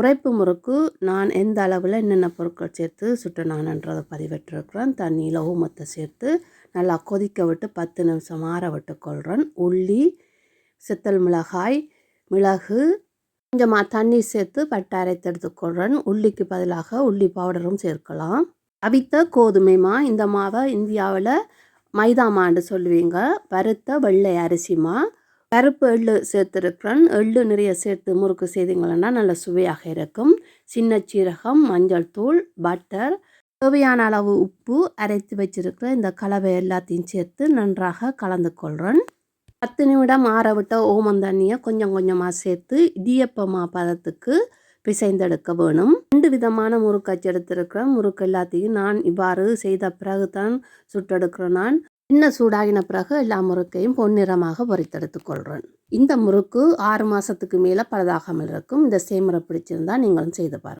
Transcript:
உரைப்பு முறுக்கு நான் எந்த அளவில் என்னென்ன பொருட்கள் சேர்த்து சுட்டினானன்றதை பதிவிட்டிருக்கிறேன் தண்ணியில் ஊமத்தை சேர்த்து நல்லா கொதிக்க விட்டு பத்து நிமிஷம் ஆற விட்டு கொள்கிறேன் உள்ளி சித்தல் மிளகாய் மிளகு கொஞ்சமாக தண்ணி சேர்த்து பட்டை அரைத்து எடுத்துக்கொள்கிறேன் உள்ளிக்கு பதிலாக உள்ளி பவுடரும் சேர்க்கலாம். அவித்த கோதுமை மா இந்த மாவை இந்தியாவில் மைதா மாண்டு சொல்லுவீங்க. வறுத்த வெள்ளை அரிசி மா கருப்பு எள்ளு சேர்த்துருக்குறேன் எள்ளு நிறைய சேர்த்து முறுக்கு செய்தீங்கன்னா நல்ல சுவையாக இருக்கும். சின்ன சீரகம் மஞ்சள் தூள் பட்டர் தேவையான அளவு உப்பு அரைத்து வச்சிருக்கிற இந்த கலவை எல்லாத்தையும் சேர்த்து நன்றாக கலந்து கொள்கிறேன் பத்து நிமிடம் ஆற விட்ட ஓமம் தண்ணியை கொஞ்சம் கொஞ்சமாக சேர்த்து இடியப்பமா பதத்துக்கு பிசைந்தெடுக்க வேணும். ரெண்டு விதமான முறுக்கு அச்செடுத்திருக்கிறேன் முறுக்கு எல்லாத்தையும் நான் இவ்வாறு செய்த பிறகு தான் சுட்டெடுக்கிறேன் நான். இன்னும் சூடாகின பிறகு எல்லா முறுக்கையும் பொன்னிறமாக பொறித்தெடுத்து கொள்கிறேன் இந்த முறுக்கு ஆறு மாதத்துக்கு மேலே பலதாகாமல் இருக்கும். இந்த சேமரை பிடிச்சிருந்தா நீங்களும் செய்து பாருங்கள்